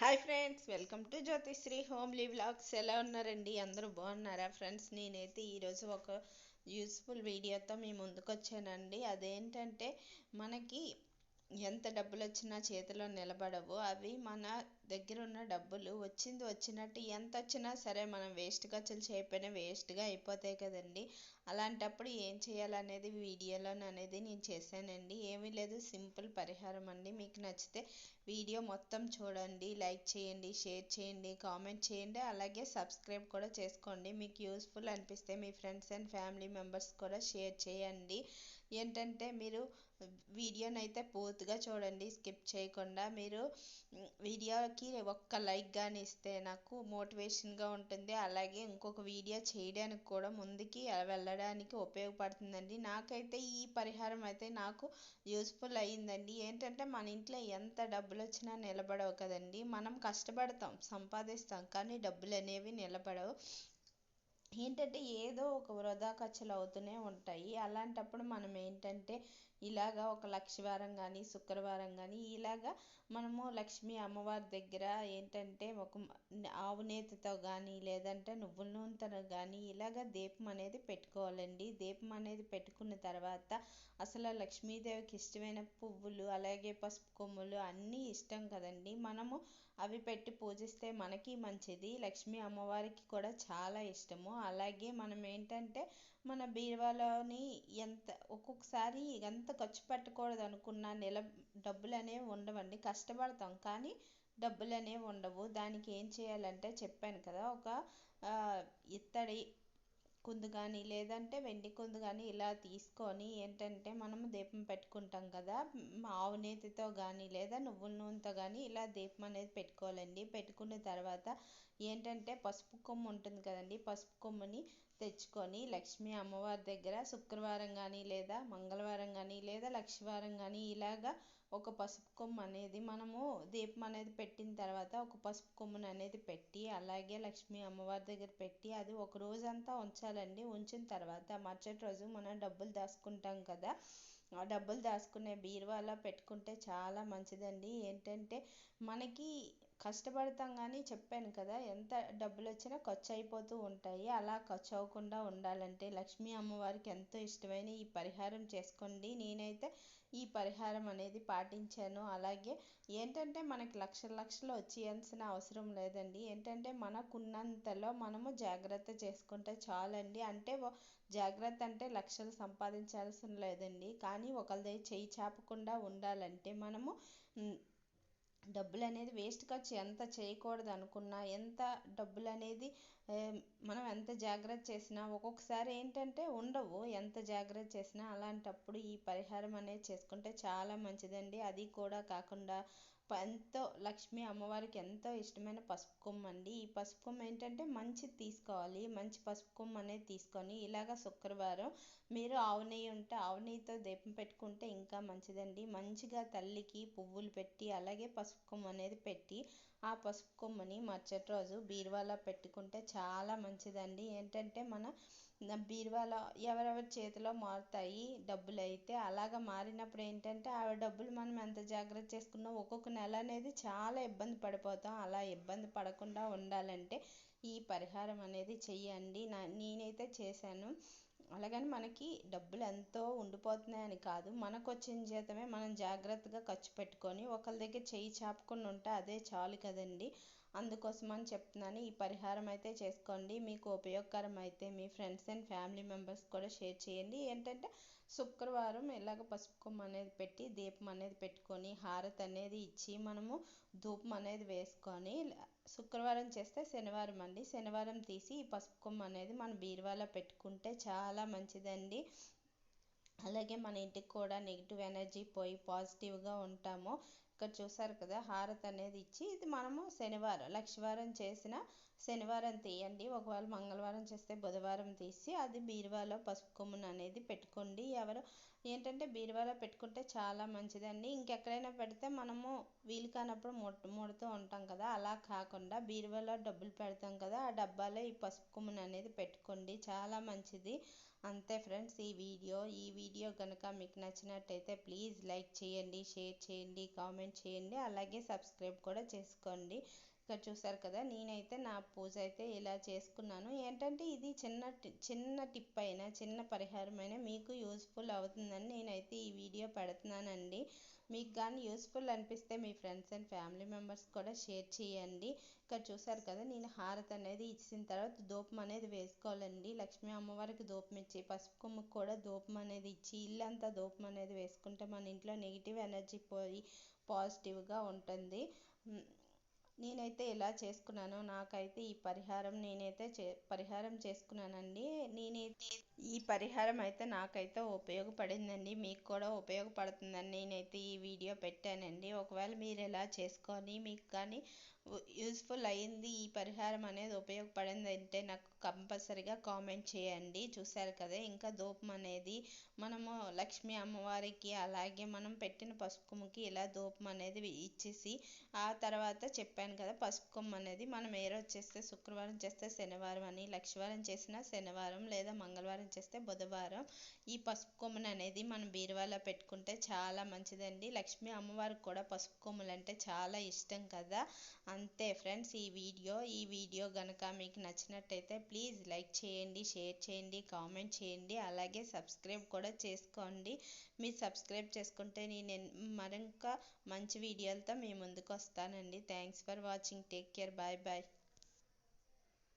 Hi friends welcome to Jyothisri homely vlogs. ఎలా ఉన్నారండి? అందరూ బాగున్నారా ఫ్రెండ్స్? నేనైతే ఈరోజు ఒక యూస్ఫుల్ వీడియోతో మీ ముందుకు వచ్చానండి అదేంటంటే మనకి ఎంత డబ్బులు వచ్చినా చేతిలో నిలబడవు. అవి మన దగ్గర ఉన్న డబ్బులు వచ్చింది వచ్చినట్టు ఎంత వచ్చినా సరే మనం వేస్ట్ ఖర్చులు చేయకపోయినా వేస్ట్గా అయిపోతాయి కదండి. అలాంటప్పుడు ఏం చేయాలనేది వీడియోలో అనేది నేను చేశానండి. ఏమీ లేదు సింపుల్ పరిహారం అండి. మీకు నచ్చితే వీడియో మొత్తం చూడండి లైక్ చేయండి షేర్ చేయండి కామెంట్ చేయండి అలాగే సబ్స్క్రైబ్ కూడా చేసుకోండి. మీకు యూస్ఫుల్ అనిపిస్తే మీ ఫ్రెండ్స్ అండ్ ఫ్యామిలీ మెంబర్స్ కూడా షేర్ చేయండి. ఏంటంటే మీరు వీడియోనైతే పూర్తిగా చూడండి స్కిప్ చేయకుండా. మీరు వీడియో వీడియోకి ఒక్క లైక్ కానీ ఇస్తే నాకు మోటివేషన్గా ఉంటుంది. అలాగే ఇంకొక వీడియో చేయడానికి కూడా ముందుకి వెళ్ళడానికి ఉపయోగపడుతుందండి. నాకైతే ఈ పరిహారం అయితే నాకు యూస్ఫుల్ అయ్యిందండి. ఏంటంటే మన ఇంట్లో ఎంత డబ్బులు వచ్చినా నిలబడవు కదండి. మనం కష్టపడతాం సంపాదిస్తాం కానీ డబ్బులు అనేవి నిలబడవు. ఏంటంటే ఏదో ఒక వృధా ఖర్చులు అవుతూనే ఉంటాయి. అలాంటప్పుడు మనం ఏంటంటే ఇలాగా ఒక లక్షవారం కానీ శుక్రవారం కానీ ఇలాగా మనము లక్ష్మీ అమ్మవారి దగ్గర ఏంటంటే ఒక ఆవు నేతితో కానీ లేదంటే నువ్వుల నూనెతో కానీ ఇలాగ దీపం అనేది పెట్టుకోవాలండి. దీపం అనేది పెట్టుకున్న తర్వాత అసలు లక్ష్మీదేవికి ఇష్టమైన పువ్వులు అలాగే పసుపు కొమ్ములు అన్నీ ఇష్టం కదండి. మనము అవి పెట్టి పూజిస్తే మనకి మంచిది. లక్ష్మీ అమ్మవారికి కూడా చాలా ఇష్టము. అలాగే మనం ఏంటంటే మన బీరువాలోని ఎంత ఒక్కొక్కసారి ఎంత ఖర్చు పెట్టకూడదు అనుకున్న నెల డబ్బులు అనేవి ఉండవండి కష్టపడతాం. కానీ డబ్బులు అనేవి ఉండవు. దానికి ఏం చేయాలంటే చెప్పాను కదా ఒక ఇత్తడి కుందు కానీ లేదంటే వెండి కుందు కానీ ఇలా తీసుకొని ఏంటంటే మనము దీపం పెట్టుకుంటాం కదా. ఆవు నేతితో కానీ లేదా నువ్వుల నూనెతో కానీ ఇలా దీపం అనేది పెట్టుకోవాలండి. పెట్టుకున్న తర్వాత ఏంటంటే పసుపు కొమ్ము ఉంటుంది కదండి. పసుపు కొమ్ముని తెచ్చుకొని లక్ష్మీ అమ్మవారి దగ్గర శుక్రవారం కానీ లేదా మంగళవారం కానీ లేదా లక్షవారం కానీ ఇలాగా ఒక పసుపు కొమ్ము అనేది మనము దీపం అనేది పెట్టిన తర్వాత ఒక పసుపు కొమ్మును అనేది పెట్టి అలాగే లక్ష్మీ అమ్మవారి దగ్గర పెట్టి అది ఒక రోజంతా ఉంచాలండి. ఉంచిన తర్వాత మరుసటి రోజు మనం డబ్బులు దాచుకుంటాం కదా ఆ డబ్బులు దాచుకునే బీరువాలో పెట్టుకుంటే చాలా మంచిదండి. ఏంటంటే మనకి కష్టపడతాం కానీ చెప్పాను కదా ఎంత డబ్బులు వచ్చినా ఖర్చు అయిపోతూ ఉంటాయి. అలా ఖర్చు అవ్వకుండా ఉండాలంటే లక్ష్మీ అమ్మవారికి ఎంతో ఇష్టమైన ఈ పరిహారం చేసుకోండి. నేనైతే ఈ పరిహారం అనేది పాటించాను. అలాగే ఏంటంటే మనకి లక్షల లక్షలు వచ్చేయాల్సిన అవసరం లేదండి. ఏంటంటే మనకున్నంతలో మనము జాగ్రత్త చేసుకుంటే చాలండి. అంటే జాగ్రత్త అంటే లక్షలు సంపాదించాల్సిన లేదండి. కానీ ఒకరి చేయి చాపకుండా ఉండాలంటే మనము డబ్బులు అనేది వేస్ట్ ఖర్చు ఎంత చేయకూడదు అనుకున్నా ఎంత డబ్బులు అనేది మనం ఎంత జాగ్రత్త చేసినా ఒక్కొక్కసారి ఏంటంటే ఉండవు ఎంత జాగ్రత్త చేసినా. అలాంటప్పుడు ఈ పరిహారం అనేది చేసుకుంటే చాలా మంచిదండి. అది కూడా కాకుండా ఎంతో లక్ష్మీ అమ్మవారికి ఎంతో ఇష్టమైన పసుపు కొమ్మ అండి. ఈ పసుపు కొమ్మ ఏంటంటే మంచిది తీసుకోవాలి. మంచి పసుపు కొమ్మ అనేది తీసుకొని ఇలాగ శుక్రవారం మీరు ఆవు నెయ్యి ఉంటే ఆవు నెయ్యితో దీపం పెట్టుకుంటే ఇంకా మంచిదండి. మంచిగా తల్లికి పువ్వులు పెట్టి అలాగే పసుపు కొమ్మ అనేది పెట్టి ఆ పసుపు కొమ్మని మరుసటి రోజు బీరువాలో పెట్టుకుంటే చాలా మంచిదండి. ఏంటంటే మన బీరువాలో ఎవరెవరి చేతిలో మారుతాయి డబ్బులు అయితే అలాగ మారినప్పుడు ఏంటంటే ఆ డబ్బులు మనం ఎంత జాగ్రత్త చేసుకున్నా ఒక్కొక్క నెల అనేది చాలా ఇబ్బంది పడిపోతాం. అలా ఇబ్బంది పడకుండా ఉండాలంటే ఈ పరిహారం అనేది చెయ్యండి. నా నేనైతే చేశాను. అలాగని మనకి డబ్బులు ఎంతో ఉండిపోతున్నాయని కాదు. మనకు వచ్చిన జీతమే మనం జాగ్రత్తగా ఖర్చు పెట్టుకొని ఒకరి దగ్గర చెయ్యి చాపకుండా ఉంటే అదే చాలు కదండి. అందుకోసమని చెప్తున్నాను. ఈ పరిహారం అయితే చేసుకోండి. మీకు ఉపయోగకరం అయితే మీ ఫ్రెండ్స్ అండ్ ఫ్యామిలీ మెంబర్స్ కూడా షేర్ చేయండి. ఏంటంటే శుక్రవారం ఇలాగ పసుపు కొమ్మ అనేది పెట్టి దీపం అనేది పెట్టుకొని హారతి అనేది ఇచ్చి మనము ధూపం అనేది వేసుకొని శుక్రవారం చేస్తే శనివారం అండి. శనివారం తీసి ఈ పసుపు కొమ్మ అనేది మన బీరువాలో పెట్టుకుంటే చాలా మంచిదండి. అలాగే మన ఇంటికి కూడా నెగిటివ్ ఎనర్జీ పోయి పాజిటివ్గా ఉంటాము. ఇక్కడ చూసారు కదా హారతి అనేది ఇచ్చి ఇది మనము శనివారం లక్షవారం చేసిన శనివారం తీయండి. ఒకవేళ మంగళవారం చేస్తే బుధవారం తీసి అది బీరువాలో పసుపు కొమ్మును అనేది పెట్టుకోండి. ఎవరు ఏంటంటే బీరువాలో పెట్టుకుంటే చాలా మంచిదండి. ఇంకెక్కడైనా పెడితే మనము వీలు కానప్పుడు ముడ ముడుతూ ఉంటాం కదా. అలా కాకుండా బీరువాలో డబ్బులు పెడతాం కదా ఆ డబ్బాలో ఈ పసుపు కొమ్మును అనేది పెట్టుకోండి. చాలా మంచిది. అంతే ఫ్రెండ్స్ ఈ వీడియో ఈ వీడియో కనుక మీకు నచ్చినట్టయితే ప్లీజ్ లైక్ చేయండి షేర్ చేయండి కామెంట్ చేయండి అలాగే సబ్స్క్రైబ్ కూడా చేసుకోండి. ఇక్కడ చూసారు కదా నేనైతే నా పూజ అయితే ఇలా చేసుకున్నాను. ఏంటంటే ఇది చిన్న చిన్న టిప్ అయినా చిన్న పరిహారం అయినా మీకు యూస్ఫుల్ అవుతుందని నేనైతే ఈ వీడియో పెడుతున్నానండి. మీకు కానీ యూస్ఫుల్ అనిపిస్తే మీ ఫ్రెండ్స్ అండ్ ఫ్యామిలీ మెంబర్స్ కూడా షేర్ చేయండి. ఇక్కడ చూసారు కదా నేను హారతి అనేది ఇచ్చిన తర్వాత ధూపం అనేది వేసుకోవాలండి. లక్ష్మీ అమ్మవారికి ధూపం ఇచ్చి పసుపు కొమ్ముకు కూడా ధూపం అనేది ఇచ్చి ఇల్లంతా ధూపం అనేది వేసుకుంటే మన ఇంట్లో నెగిటివ్ ఎనర్జీ పోయి పాజిటివ్గా ఉంటుంది. నేనైతే ఎలా చేసుకున్నానో నాకైతే ఈ పరిహారం నేనైతే చే పరిహారం చేసుకున్నానండి. నేనైతే ఈ పరిహారం అయితే నాకైతే ఉపయోగపడిందండి. మీకు కూడా ఉపయోగపడుతుందని నేనైతే ఈ వీడియో పెట్టానండి. ఒకవేళ మీరు ఎలా చేసుకొని మీకు కానీ యూస్ఫుల్ అయింది ఈ పరిహారం అనేది ఉపయోగపడింది అంటే నాకు కంపల్సరిగా కామెంట్ చేయండి. చూసారు కదా ఇంకా ధూపం అనేది మనము లక్ష్మీ అమ్మవారికి అలాగే మనం పెట్టిన పసుపు కొమ్ముకి ఇలా ధూపం అనేది ఇచ్చేసి ఆ తర్వాత చెప్పాను కదా పసుపు కొమ్ము అనేది మనం ఏ రోజు చేస్తే శుక్రవారం చేస్తే శనివారం అని లక్షవారం చేసిన శనివారం లేదా మంగళవారం చేస్తే బుధవారం. ఈ పసుపు కొమ్మలు అనేది మనం బీరువాలో పెట్టుకుంటే చాలా మంచిదండి. లక్ష్మీ అమ్మవారికి కూడా పసుపు కొమ్ములు అంటే చాలా ఇష్టం కదా. అంతే ఫ్రెండ్స్ ఈ వీడియో ఈ వీడియో కనుక మీకు నచ్చినట్టయితే ప్లీజ్ లైక్ చేయండి షేర్ చేయండి కామెంట్ చేయండి. అలాగే సబ్స్క్రైబ్ కూడా చేసుకోండి. మీరు సబ్స్క్రైబ్ చేసుకుంటే నేను మరింక మంచి వీడియోలతో మీ ముందుకు వస్తానండి. Thanks for watching. Take care. Bye bye.